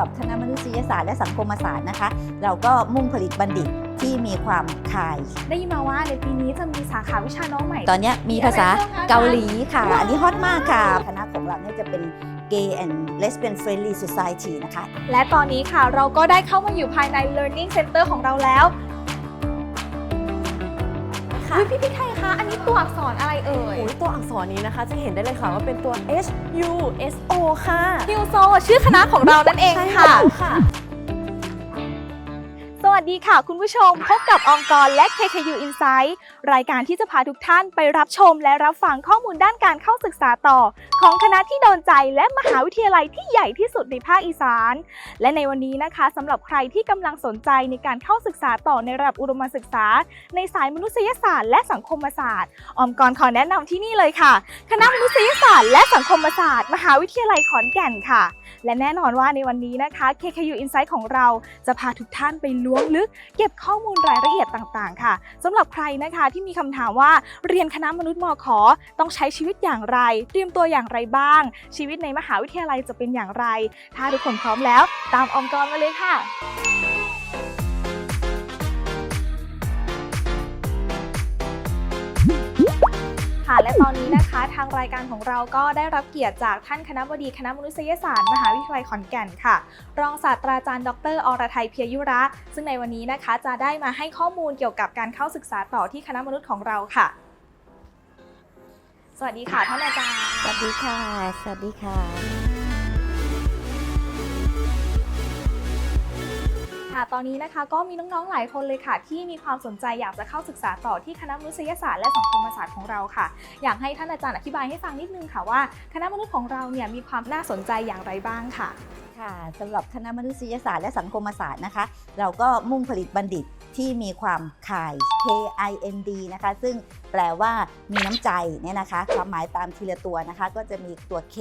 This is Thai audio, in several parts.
หรับคณะมนุษยศาสตร์และสังคมศาสตร์นะคะ เราก็มุ่งผลิตบัณฑิตที่มีความคาย ได้ยินมาว่าในปีนี้จะมีสาขาวิชาน้องใหม่ ตอนเนี้ยมีภาษามีอะไรบ้างคะเกาหลีค่ะว้าวอันนี้ฮอตมากค่ะ คณะของเราเนี่ยจะเป็น Gay and Lesbian Friendly Society นะคะ และตอนนี้ค่ะเราก็ได้เข้ามาอยู่ภายใน Learning Center ของเราแล้ว ค่ะอุ๊ยพี่พี่ไทยคะ อันนี้ตัวอักษรอะไรเอ่ย โอ้ยตัวอักษรนี้นะคะ จะเห็นได้เลยค่ะว่าเป็นตัว H U S O ค่ะ ฮิวโซชื่อคณะของเรานั่นเองใช่ค่ะแล้ สวัสดีค่ะคุณผู้ชม พบกับองกรและ KKU Insight รายการที่จะพาทุกท่านไปรับชมและรับฟังข้อมูลด้านการเข้าศึกษาต่อ ของคณะที่โดนใจและมหาวิทยาลัยที่ใหญ่ที่สุดในภาคอีสาน และในวันนี้นะคะสำหรับใครที่กำลังสนใจในการเข้าศึกษาต่อในระดับอุดมศึกษา ในสายมนุษยศาสตร์และสังคมศาสตร์องกรขอแนะนำที่นี่เลยค่ะ คณะมนุษยศาสตร์และสังคมศาสตร์ มหาวิทยาลัยขอนแก่นค่ะ และแน่นอนว่าในวันนี้นะคะ KKU Insight ของเราจะพาทุกท่านไปล้วงลึกเก็บข้อมูลรายละเอียดต่างๆ ค่ะสำหรับใครนะคะที่มีคำถามว่าเรียนคณะมนุษย์มขต้องใช้ชีวิตอย่างไร เตรียมตัวอย่างไรบ้าง ชีวิตในมหาวิทยาลัยจะเป็นอย่างไร ถ้าทุกคนพร้อมแล้ว ตามอมกรมาเลยค่ะ ค่ะ และตอนนี้นะคะทางรายการของเราก็ได้รับเกียรติจากท่านคณะบดีคณะมนุษยศาสตร์มหาวิทยาลัยขอนแก่นค่ะ รองศาสตราจารย์ ดร อรทัยเพียยุระ ซึ่งในวันนี้นะคะจะได้มาให้ข้อมูลเกี่ยวกับการเข้าศึกษาต่อที่คณะมนุษย์ของเราค่ะ สวัสดีค่ะท่านอาจารย์ สวัสดีค่ะ สวัสดีค่ะ ค่ะตอนนี้นะคะก็มีน้องๆหลายคนเลยค่ะ ที่มีความสนใจอยากจะเข้าศึกษาต่อที่คณะมนุษยศาสตร์และสังคมศาสตร์ของเราค่ะ อยากให้ท่านอาจารย์อธิบายให้ฟังนิดนึงค่ะว่า คณะมนุษย์ของเราเนี่ยมีความน่าสนใจอย่างไรบ้างค่ะ ค่ะสำหรับคณะมนุษยศาสตร์และสังคมศาสตร์นะคะ เราก็มุ่งผลิตบัณฑิตที่มีความคาย K I N D นะคะ ซึ่งแปลว่ามีน้ำใจเนี่ยนะคะความหมายตามทีละตัวนะคะ ก็จะมีตัว K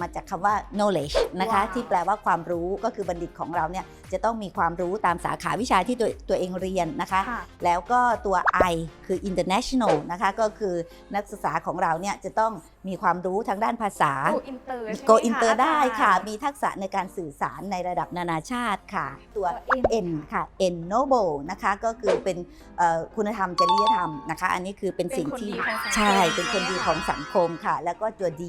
มาจากคำว่า knowledge นะคะว้าวที่แปลว่าความรู้ก็คือบัณฑิตของเราเนี่ยจะต้องมีความรู้ตามสาขาวิชาที่ตัวตัวเองเรียนนะคะค่ะแล้วก็ตัว I คือ international นะคะก็คือนักศึกษาของเราเนี่ยจะต้องมีความรู้ทางด้านภาษาโกอินเตอร์ใช่ไหมโกอินเตอร์ได้ค่ะอาจารย์มีทักษะในการสื่อสารในระดับนานาชาติค่ะ ตัวตัว N N ค่ะ N noble นะคะก็คือเป็นเอ่อคุณธรรมจริยธรรมนะคะ อันนี้คือเป็นสิ่งที่เป็นคนดีของสังคมใช่เป็นคนดีใช่ไหมคะของสังคมค่ะ แล้วก็ตัว D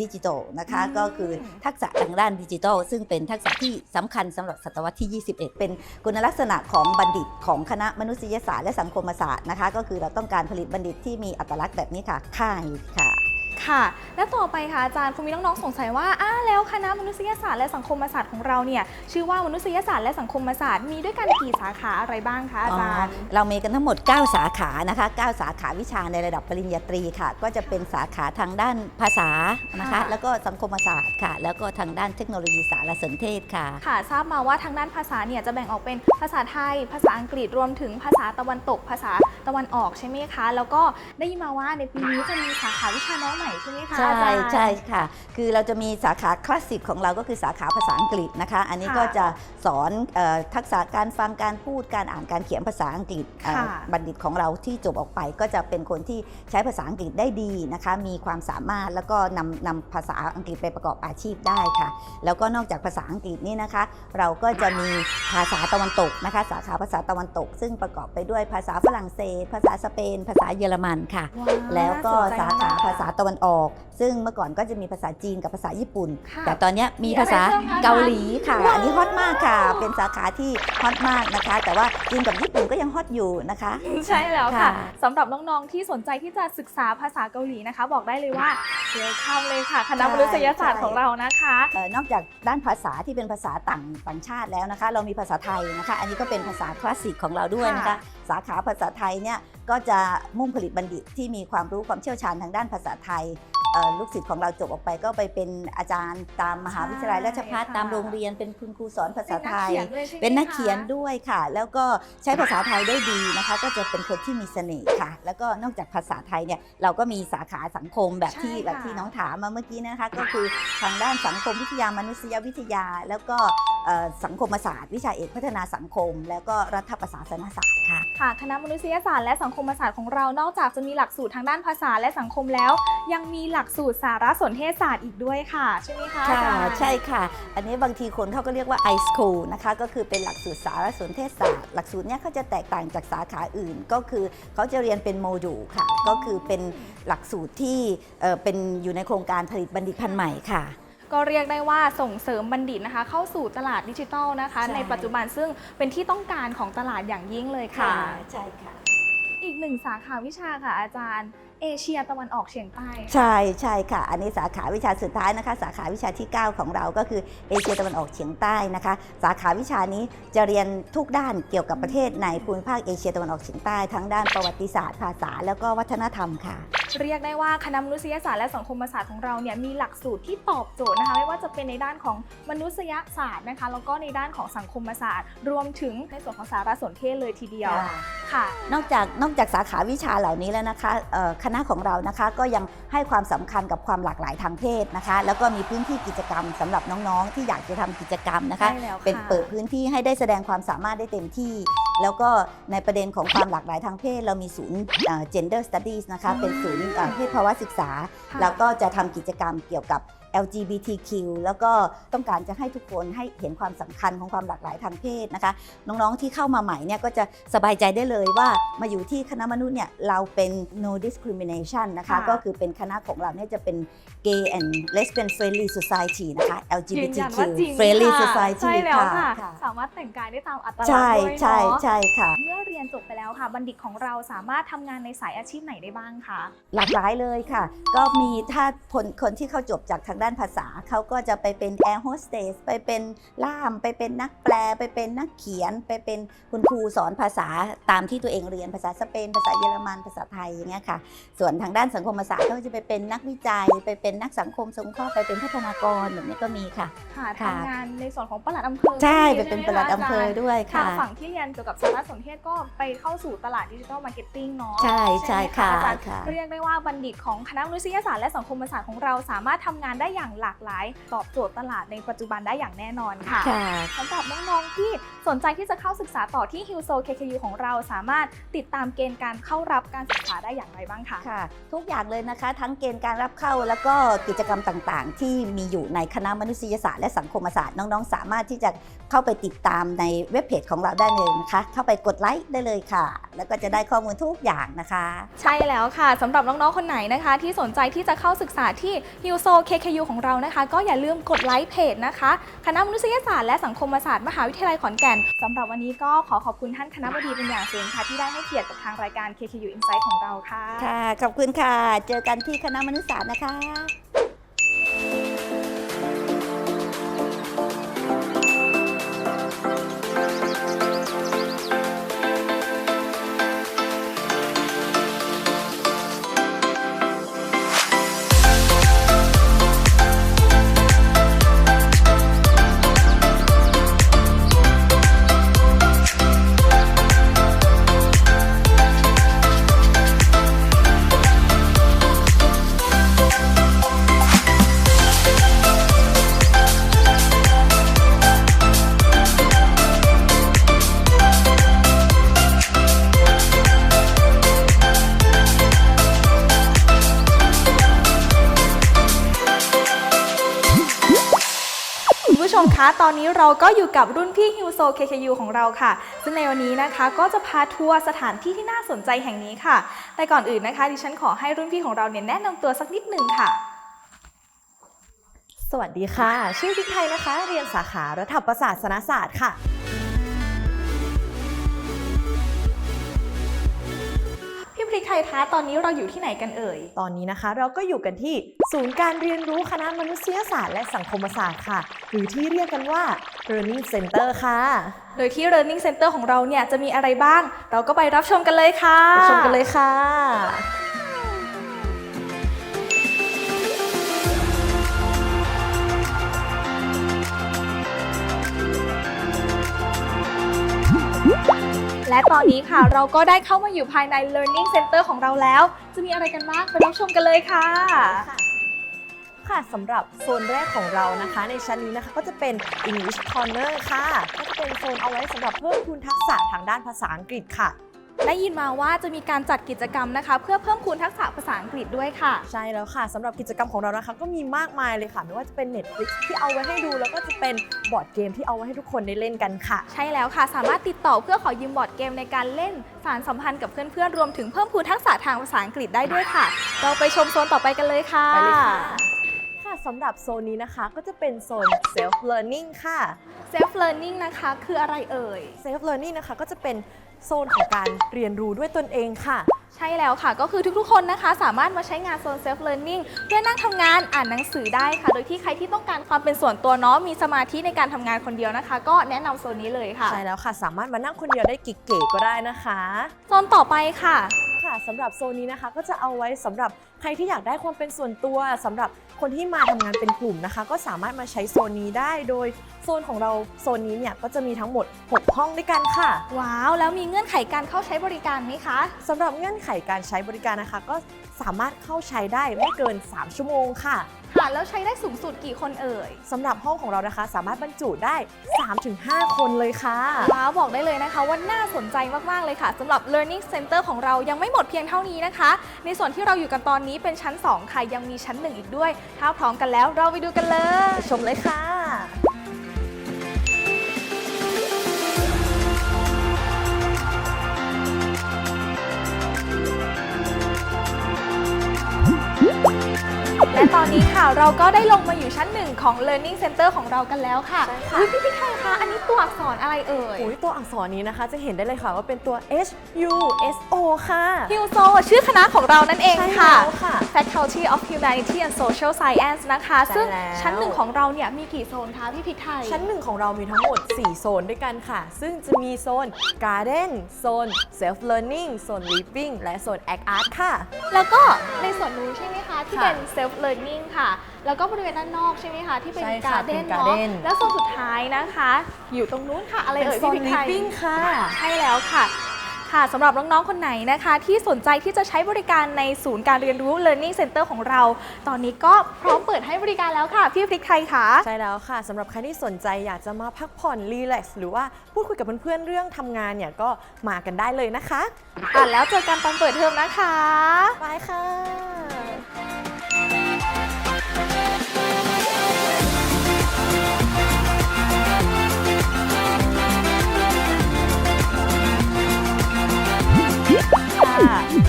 ดิจิทัลนะคะอืมก็คือทักษะทางด้านดิจิทัลซึ่งเป็นทักษะที่สำคัญสำหรับศตวรรษที่ 21 เป็นคุณลักษณะของบัณฑิตของคณะมนุษยศาสตร์และสังคมศาสตร์นะคะ ก็คือเราต้องการผลิตบัณฑิตที่มีอัตลักษณ์แบบนี้ค่ะค่ายค่ะ ค่ะ และต่อไปค่ะอาจารย์คงมีน้องๆสงสัยว่าอ้าแล้วคณะมนุษยศาสตร์และสังคมศาสตร์ของเราเนี่ยชื่อว่ามนุษยศาสตร์และสังคมศาสตร์มีด้วยกันกี่สาขาอะไรบ้างคะอาจารย์อ๋อเรามีกันทั้งหมด 9 สาขานะคะ 9 สาขาวิชาในระดับปริญญาตรีค่ะ ก็จะเป็นสาขาทางด้านภาษานะคะ ค่ะ แล้วก็สังคมศาสตร์ค่ะ แล้วก็ทางด้านเทคโนโลยีสารสนเทศค่ะ ค่ะทราบมาว่าทางด้านภาษาเนี่ยจะแบ่งออกเป็นภาษาไทย ภาษาอังกฤษรวมถึงภาษาตะวันตก ภาษาตะวันออกใช่ไหมคะ แล้วก็ได้ยินมาว่าในปีนี้จะมีสาขาวิชาน้องใหม่ใช่ไหมคะใช่อาจารย์ ใช่ค่ะ คือเราจะมีสาขาคลาสสิกของเราก็คือสาขาภาษาอังกฤษนะคะ อันนี้ค่ะก็จะสอนเออทักษะการฟังการพูดการอ่านการเขียนภาษาอังกฤษเอ่อค่ะบัณฑิตของเราที่จบออกไปก็จะเป็นคนที่ใช้ภาษาอังกฤษได้ดีนะคะ มีความสามารถแล้วก็นำนำภาษาอังกฤษไปประกอบอาชีพได้ค่ะ แล้วก็นอกจากภาษาอังกฤษนี่นะคะ เราก็จะมีภาษาตะวันตกนะคะ สาขาภาษาตะวันตก ซึ่งประกอบไปด้วยภาษาฝรั่งเศส ภาษาสเปน ภาษาเยอรมันค่ะ ว้าแล้วก็น่สาสนใจขามกภาษาตะวันออก ซึ่งเมื่อก่อนก็จะมีภาษาจีนกับภาษาญี่ปุ่น ค่ะแต่ตอนเนี้ยมีภาษามีอะไรเพิ่มคะ เกาหลีค่ะว้าวอันนี้ฮอตมากค่ะ เป็นสาขาที่ฮอตมากนะคะ แต่ว่าจีนกับญี่ปุ่นก็ยังฮอตอยู่นะคะ ใช่แล้วค่ะค่ะ สำหรับน้องๆที่สนใจที่จะศึกษาภาษาเกาหลีนะคะ บอกได้เลยว่าเวลคัมเลยค่ะคณะมนุษยศาสตร์ของเรานะคะ เอ่อนอกจากด้านภาษาที่เป็นภาษาต่างต่างชาติแล้วนะคะ เรามีภาษาไทยนะคะ อันนี้ก็เป็นภาษาคลาสสิกของเราด้วยนะคะค่ะสาขาภาษาไทยเนี่ย ก็จะมุ่งผลิตบัณฑิตที่มีความรู้ความเชี่ยวชาญทางด้านภาษาไทยเอ่อลูกศิษย์ของเราจบออกไปก็ไปเป็นอาจารย์ตามมหาวิทยาลัยราชภัฏใช่ค่ะตามโรงเรียนเป็นคุณครูสอนภาษาไทย เป็นนักเขียนด้วยใช่ไหมเป็นนักเขียนคะด้วยค่ะ แล้วก็ใช้ภาษาไทยได้ดีนะคะ ก็จะเป็นคนที่มีเสน่ห์ค่ะ แล้วก็นอกจากภาษาไทยเนี่ยเราก็มีสาขาสังคมแบบที่ใช่ค่ะแบบที่น้องถามมาเมื่อกี้นะคะ ก็คือทางด้านสังคมวิทยามนุษยวิทยา แล้วก็เอ่อ สังคมศาสตร์ วิชาเอกพัฒนาสังคม แล้วก็รัฐประศาสนศาสตร์ค่ะค่ะ คณะมนุษยศาสตร์และสังคมศาสตร์ของเรานอกจากจะมีหลักสูตรทางด้านภาษาและสังคมแล้ว ยังมีหลักสูตรสารสนเทศศาสตร์อีกด้วยค่ะใช่ไหมคะอาค่ะจารย์ใช่ค่ะ อันนี้บางทีคนเขาก็เรียกว่า i school นะคะก็คือเป็นหลักสูตรสารสนเทศศาสตร์ หลักสูตรเนี้ยเขาจะแตกต่างจากสาขาอื่น ก็คือเขาจะเรียนเป็นโมดูลค่ะ ก็คือเป็นหลักสูตรที่เอ่อเป็นอยู่ในโครงการผลิตบัณฑิตพันธุ์ใหม่ค่ะ ก็เรียกได้ว่าส่งเสริมบัณฑิตนะคะ เข้าสู่ตลาดดิจิทัลนะคะ ใช่ ในปัจจุบันซึ่งเป็นที่ต้องการของตลาดอย่างยิ่งเลยค่ะใช่ค่ะ อีกหนึ่งสาขาวิชาค่ะ อาจารย์ เอเชียตะวันออกเฉียงใต้ใช่ใช่ค่ะ อันนี้สาขาวิชาสุดท้ายนะคะ สาขาวิชาที่ 9 ของเราก็คือเอเชียตะวันออกเฉียงใต้นะคะ สาขาวิชานี้จะเรียนทุกด้านเกี่ยวกับประเทศในภูมิภาคเอเชียตะวันออกเฉียงใต้ทั้งด้านประวัติศาสตร์ภาษาแล้วก็วัฒนธรรมค่ะเรียกได้ว่าคณะมนุษยศาสตร์และสังคมศาสตร์ของเราเนี่ยมีหลักสูตรที่ตอบโจทย์นะคะ ไม่ว่าจะเป็นในด้านของมนุษยศาสตร์นะคะแล้วก็ในด้านของสังคมศาสตร์ รวมถึงในส่วนของสารสนเทศเลยทีเดียวค่ะ นอกจากนอกจากสาขาวิชาเหล่านี้แล้วนะคะเอ่อคณะของเรานะคะก็ยังให้ความสำคัญกับความหลากหลายทางเพศนะคะ แล้วก็มีพื้นที่กิจกรรมสำหรับน้องๆ ที่อยากจะทำกิจกรรมนะคะใช่แล้วค่ะเป็นเปิดพื้นที่ให้ได้แสดงความสามารถได้เต็มที่ แล้วก็ในประเด็นของความหลากหลายทางเพศ เรามีศูนย์เอ่อ gender studies นะคะเป็นศูนย์เอ่อเพศภาวะศึกษา ค่ะแล้วก็จะทำกิจกรรมเกี่ยวกับ LGBTQ แล้วก็ต้องการจะให้ทุกคนให้เห็นความสำคัญของความหลากหลายทางเพศนะคะ น้องๆที่เข้ามาใหม่เนี่ยก็จะสบายใจได้เลยว่ามาอยู่ที่คณะมนุษย์เนี่ยเราเป็น no discrimination นะคะ ค่ะ ก็คือเป็นคณะของเราเนี่ยจะเป็น gay and lesbian friendly society นะคะยืนยัน LGBTQ ว่าจริง friendly ค่ะ society ใช่แล้วค่ะค่ะ สามารถแต่งกายได้ตามอัตลักษณ์ใช่ด้วยใช่เนาะใช่ค่ะ เมื่อเรียนจบไปแล้วค่ะ บัณฑิตของเราสามารถทำงานในสายอาชีพไหนได้บ้างคะ หลากหลายเลยค่ะ ก็มีถ้าคนคนที่เขาจบจากทางด้านภาษา เขาก็จะไปเป็นแอร์โฮสเตสไปเป็นล่าม ไปเป็นนักแปล ไปเป็นนักเขียน ไปเป็นคุณครูสอนภาษาตามที่ตัวเองเรียนภาษาสเปน ภาษาเยอรมัน ภาษาไทยอย่างเงี้ยค่ะ ส่วนทางด้านสังคมศาสตร์เขาก็จะไปเป็นนักวิจัย ไปเป็นนักสังคมสงเคราะห์ไปเป็นพัฒนากรแบบนี้ก็มีค่ะ ค่ะค่ะ ทำงานในส่วนของปลัดอำเภอใช่ก็ไปมีเป็นใช่ปไหมลัดคะอำเภอจารย์ด้วยค่ะค่ะฝั่งที่เรียนเกี่ยวกับสารสนเทศก็ไปเข้าสู่ตลาดดิจิทัลมาร์เก็ตติ้งเนาะใช่ใช่ไหมค่ะอาจารย์ค่ะ เรียกได้ว่าบัณฑิตของคณะมนุษยศาสตร์และสังคมศาสตร์ของเราสามารถทำงานได้อย่างหลากหลาย ตอบโจทย์ตลาดในปัจจุบันได้อย่างแน่นอนค่ะ ค่ะ สำหรับน้องๆ ที่สนใจที่จะเข้าศึกษาต่อที่ h i l s o KKU ของเราสามารถติดตามเกณฑ์การเข้ารับการศึกษาได้อย่างไรบ้างคะ ค่ะ ทุกอย่างเลยนะคะ ทั้งเกณฑ์การรับเข้าแล้วก็กิจกรรมต่างๆ ที่มีอยู่ในคณะมนุษยศาสตร์และสังคมศาสตร์น้องๆ สามารถที่จะเข้าไปติดตามในเว็บเพจของเราได้เลยนะคะ เข้าไปกดไลค์ได้เลยค่ะ แล้วก็จะได้ข้อมูลทุกอย่างนะคะ ใช่แล้วค่ะสำหรับน้องๆ คนไหนนะคะ ที่สนใจที่จะเข้าศึกษาที่ h i l s o KKU ของเรานะคะ ก็อย่าลืมกดไลค์เพจนะคะ คณะมนุษยศาสตร์และสังคมศาสตร์มหาวิทยาลัยขอนแก่นสำหรับวันนี้ก็ขอขอบคุณท่านคณะบดีเป็นอย่างสูงค่ะที่ได้ให้เกียรติกับทางรายการ KKU Insight ของเราค่ะ ค่ะ ขอบคุณค่ะ เจอกันที่คณะมนุษยศาสตร์นะคะคุ ชมคะตอนนี้เราก็อยู่กับรุ่นพี่ฮิวโซ KKU ของเราค่ะ ซึ่งในวันนี้นะคะก็จะพาทัวร์สถานที่ที่น่าสนใจแห่งนี้ค่ะ แต่ก่อนอื่นนะคะ ดิฉันขอให้รุ่นพี่ของเราเนี่ยแนะนำตัวสักนิดหนึ่งค่ะ สวัสดีค่ะ ชื่อพิกไทยนะคะ เรียนสาขารัฐประศาสนศาสตร์ค่ะ ไทยท้าตอนนี้เราอยู่ที่ไหนกันเอ่ย ตอนนี้นะคะเราก็อยู่กันที่ศูนย์การเรียนรู้คณะมนุษยศาสตร์และสังคมศาสตร์ค่ะ หรือที่เรียกกันว่า Learning Center ค่ะ โดยที่ Learning Center ของเราเนี่ยจะมีอะไรบ้าง เราก็ไปรับชมกันเลยค่ะไปชมกันเลยค่ะ และตอนนี้ค่ะเราก็ได้เข้ามาอยู่ภายใน Learning Center ของเราแล้ว จะมีอะไรกันบ้างไปรับชมกันเลยค่ะ ค่ะสำหรับโซนแรกของเรานะคะ ในชั้นนี้นะคะก็จะเป็น English Corner ค่ะ ก็จะเป็นโซนเอาไว้สำหรับเพิ่มพูนทักษะทางด้านภาษาอังกฤษค่ะ ได้ยินมาว่าจะมีการจัดกิจกรรมนะคะ เพื่อเพิ่มคูณทักษะภาษาอังกฤษด้วยค่ะ ใช่แล้วค่ะสำหรับกิจกรรมของเรานะคะ ก็มีมากมายเลยค่ะ ไม่ว่าจะเป็น Netflix ที่เอาไว้ให้ดู แล้วก็จะเป็นบอร์ดเกมที่เอาไว้ให้ทุกคนได้เล่นกันค่ะ ใช่แล้วค่ะ สามารถติดต่อเพื่อขอยืมบอร์ดเกมในการเล่นสารสัมพันธ์กับเพื่อนๆรวมถึงเพิ่มพูนทักษะทางภาษาอังกฤษได้ด้วยค่ะ เราไปชมโซนต่อไปกันเลยค่ะไปเลยค่ะค่ะสำหรับโซนนี้นะคะก็จะเป็นโซน self learning ค่ะ self learning นะคะ คืออะไรเอ่ย self learning นะคะก็จะเป็น โซนของการเรียนรู้ด้วยตนเองค่ะ ใช่แล้วค่ะ ก็คือทุกๆ คนนะคะ สามารถมาใช้งานโซน self learning เพื่อนั่งทำงานอ่านหนังสือได้ค่ะ โดยที่ใครที่ต้องการความเป็นส่วนตัวเนาะมีสมาธิในการทำงานคนเดียวนะคะ ก็แนะนำโซนนี้เลยค่ะ ใช่แล้วค่ะ สามารถมานั่งคนเดียวได้กิ๊กเก๋ก็ได้นะคะ โซนต่อไปค่ะ ค่ะสำหรับโซนนี้นะคะ ก็จะเอาไว้สำหรับใครที่อยากได้ความเป็นส่วนตัวสำหรับคนที่มาทำงานเป็นกลุ่มนะคะ ก็สามารถมาใช้โซนนี้ได้โดยโซนของเราโซนนี้เนี่ยก็จะมีทั้งหมด 6 ห้องด้วยกันค่ะ ว้าว แล้วมีเงื่อนไขการเข้าใช้บริการไหมคะสำหรับเงื่อนไขการใช้บริการนะคะ ก็สามารถเข้าใช้ได้ไม่เกิน 3 ชั่วโมงค่ะ ค่ะแล้วใช้ได้สูงสุดกี่คนเอ่ยสำหรับห้องของเรานะคะ สามารถบรรจุได้ 3-5 คนเลยค่ะว้าวบอกได้เลยนะคะว่าน่าสนใจมาก ๆ เลยค่ะสำหรับ Learning Center ของเรายังไม่หมดเพียงเท่านี้นะคะ ในส่วนที่เราอยู่กันตอนนี้เป็นชั้น 2 ค่ะ ยังมีชั้น 1 อีกด้วย ถ้าพร้อมกันแล้วเราไปดูกันเลย ชมเลยค่ะและ ตอนนี้ค่ะ เราก็ได้ลงมาอยู่ชั้น1ของ Learning Center ของเรากันแล้วค่ะใช่ค่ะอุ๊ยพี่พี่ไทยคะอันนี้ตัวอักษรอะไรเอ่ยอุ้ยตัวอักษรนี้นะคะจะเห็นได้เลยค่ะว่าเป็นตัว H U S O ค่ะ ฮิวโซชื่อคณะของเรานั่นเองใช่ค่ะแล้วค่ะ Faculty of Humanity and Social Science นะคะ ใช่ซึ่งแล้ว ชั้นหนึ่งของเราเนี่ยมีกี่โซนคะพี่พิกไทย ชั้นหนึ่งของเรามีทั้งหมด 4 โซนด้วยกันค่ะ ซึ่งจะมีโซน Garden โซน Self Learning โซน Living และโซน Act Art ค่ะ แล้วก็ในส่วนนู้นใช่ไหมคะ ที่ค่ะเป็น self learning ค่ะ แล้วก็บริเวณด้านนอกใช่ไหมคะ ที่เป็นใช่ค่ะ garden เป็นเนาะ garden แล้วโซนสุดท้ายนะคะ อยู่ตรงนู้นค่ะ อะไรเป็นเอ่ยโซพี่นพิกไทย Living ค่ะ ใช่แล้วค่ะ ค่ะสำหรับน้อง ๆ คนไหนนะคะ ที่สนใจที่จะใช้บริการในศูนย์การเรียนรู้ Learning Center ของเรา ตอนนี้ก็พร้อมเปิดให้บริการแล้วค่ะ พี่พริกไทยค่ะ ใช่แล้วค่ะสำหรับใครที่สนใจอยากจะมาพักผ่อนรีแลกซ์หรือว่าพูดคุยกับเพื่อนๆเรื่องทำงานเนี่ยก็มากันได้เลยนะคะอะแล้วเจอกันตอนเปิดเทอมนะคะ บายค่ะ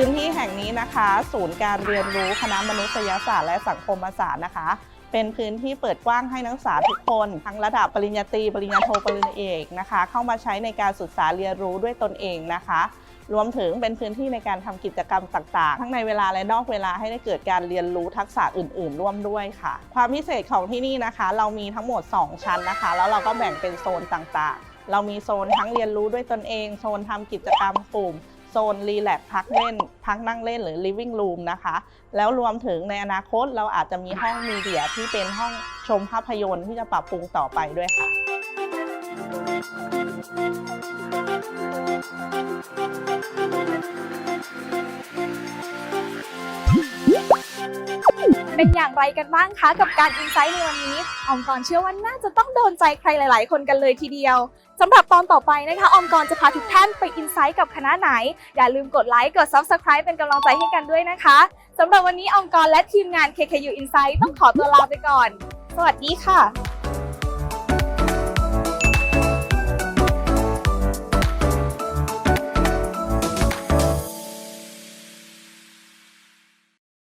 พื้นที่แห่งนี้นะคะ ศูนย์การเรียนรู้คณะมนุษยศาสตร์และสังคมศาสตร์นะคะ เป็นพื้นที่เปิดกว้างให้นักศึกษาทุกคน ทั้งระดับปริญญาตรีปริญญาโทปริญญาเอกนะคะ เข้ามาใช้ในการศึกษาเรียนรู้ด้วยตนเองนะคะรวมถึงเป็นพื้นที่ในการทำกิจกรรมต่างๆ ทั้งในเวลาและนอกเวลาให้ได้เกิดการเรียนรู้ทักษะอื่น ๆ ร่วมด้วยค่ะ ความพิเศษของที่นี่นะคะ เรามีทั้งหมด 2 ชั้นนะคะ แล้วเราก็แบ่งเป็นโซนต่างๆ เรามีโซนทั้งเรียนรู้ด้วยตนเอง โซนทำกิจกรรมกลุ่ม โซนรีแลกซ์พักเล่น พักนั่งเล่นหรือ living room นะคะ แล้วรวมถึงในอนาคตเราอาจจะมีห้องมีเดียที่เป็นห้องชมภาพยนตร์ที่จะปรับปรุงต่อไปด้วยค่ะ เป็นอย่างไรกันบ้างคะกับการอินไซต์ในวันนี้ออมกรเชื่อว่าน่าจะต้องโดนใจใครหลาย ๆ คนกันเลยทีเดียวสำหรับตอนต่อไปนะคะออมกรจะพาทุกท่านไปอินไซต์กับคณะไหน อย่าลืมกดไลค์กด Subscribe เป็นกำลังใจให้กันด้วยนะคะสำหรับวันนี้ออมกรและทีมงาน KKU Insight ต้องขอตัวลาไปก่อน สวัสดีค่ะ